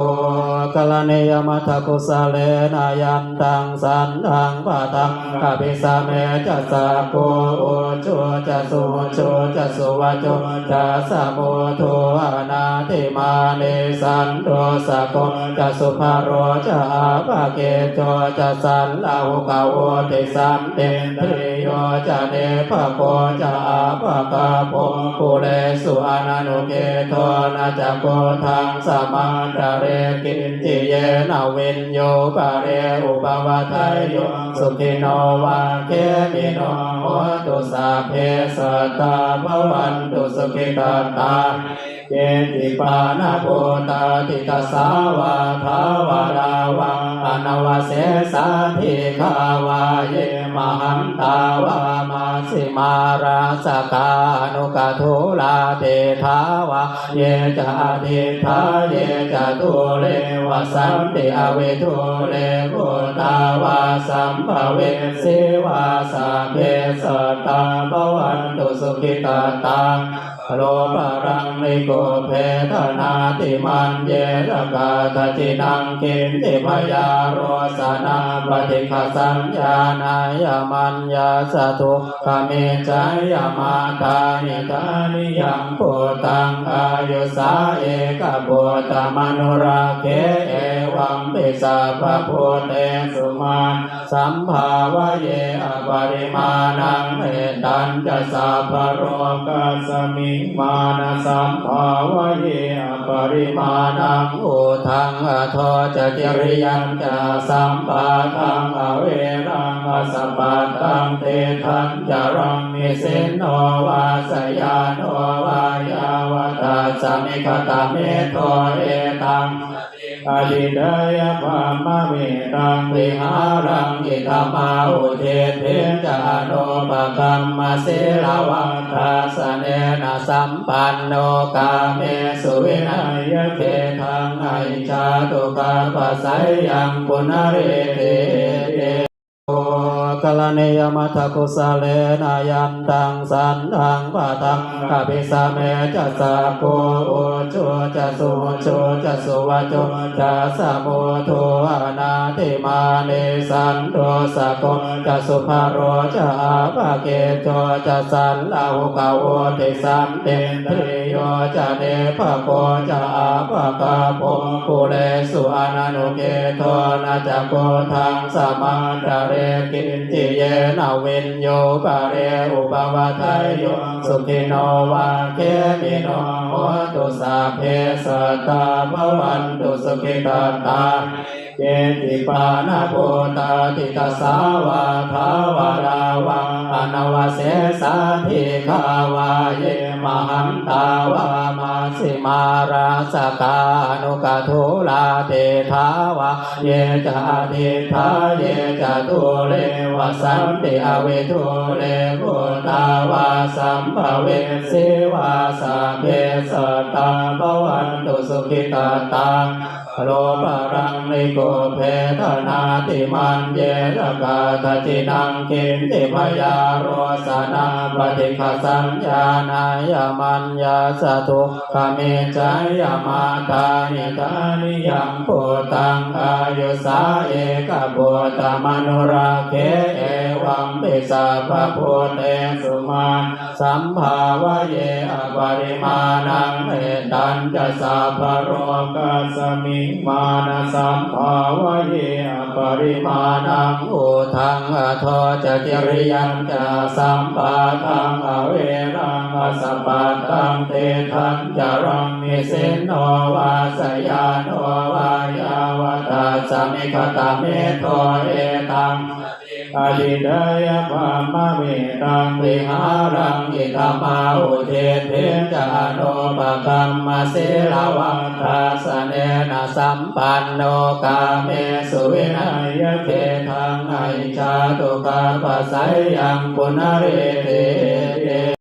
โอ กลเนยมัทกุสะเลนายันตังสันทังปะทังอภิสเมจัสสะโกโอจุจัสสุจุจัสสุวะจุจัสสะโมทุอนาติมาเนสันโดสะโกจัสสุภาโรจะอาภาเกโจจัสสันลาหุกาโวติสันเตทริโยจะเนภะโกจะอาภาคาโพปุเรสุอนานุเกโทนาจะโกทังสมาดาเรกินติเยนาวินโยปะเรอุปวาทายโยสุขิโนวาเกมิโนโหตุสาเพสตาภวันตุสุขิตาตาเจติปานาโพตาติตาสาวาภาวาราวาอนาวาเสสาธิขาวาเยมหันตาวามา สิมาราสกานุกทุลาเตทาวาเยจะอธิทาเยจะทุเลวสันติอเวทุเลพุตาวาสัมภเวสิวาสาเพสตาภวันตุสุขิตาตาโลปะรังนิโกเพทนาติมันเยระกาตจินังกินติพยาโรสนาปฏิฆสัญญานายมัญญาสตุขเมจายมาตานิตานิยังปุตังอายุสาเอกปุตตมนุราเคเอวังปิสาภพุเตสุมาสัมภาวะเยอปริมาณังเอตัญจะสาภโรกัสมิงมานะสัมภาวะเยอปริมาณังอุทังอโทจะจริยันจะสัมปะทังอเวรังอสปะตังเตทันจรังนิสินโนวาสยานโนวายาวตาสมิคตาเมโทเอตังอดิเดยภามะเมตังวิหารังอิธรรมาอุเทเทจาโนปะกัมมะเสลาวัตถาสเนนะสัมปันโนกาเมสุวินัยเททังไอชาตุกาปัสสยยังปุณเรเตเต กลเนยมัทกุสะเลนายันตังสันทังปะทังอภิสเมจัสสะโกโอจุจัสสุจุจัสสุวะจุจัสสะโมทุอนาติมาเนสันโดสะโกจัสสุภาโรจะอาภาเกโจจัสสันลาหุกาโวติสันเตทริโยจะเนภะโกจะอาภาคาโพปุเรสุอนานุเกโทนาจะโกทังสมาดาเรกินติเยนาวินโยปะเรอุปวัตยโยสุขิโนวาเคมิโนโหตุสาเพสตาภวันตุสุขิตาตา เจติปานาโพตาติตาสาวาภาวาราวาอนาวาเสสาธิขาวาเยมหันตาวามาสิมาราสกานุกทุลาเตทาวาเยจะอธิทาเยจะทุเลวสันติอเวทุเลพุตาวาสัมภเวสิวาสเพสตาภวันตุสุขิตาตาโลปะรังนิโกเพทนาติมันเยระกาตจินังเกินติพยาโรสนาปฏิฆสัญญานายมัญญาสตุขเมจายมาตานิตานิยังปุตังอายุสาเอกปุตมนุราเคเอวังปิสาภพุเตสุมาสัมภาวะเยอปริมาณังเอตัญจะสาภโรกัสมิงมานะสัมภาวะเยอปริมาณังอุทังอโทจะจริยันจะสัมปาทังอเวรังอสปะตังเตทังจรังนิสินโนวาสยานโนวายาวตาสมิคตาเมโทเอตัง อดิเดยพามะเมตังวิหารังอิธรรมาอุเทเทจาโนปะกัมมาเสลาวัตถาสเนนะสัมปันโนกาเมสุวินัยเททังไอชาตุกาปัสสยยังปุณเรเต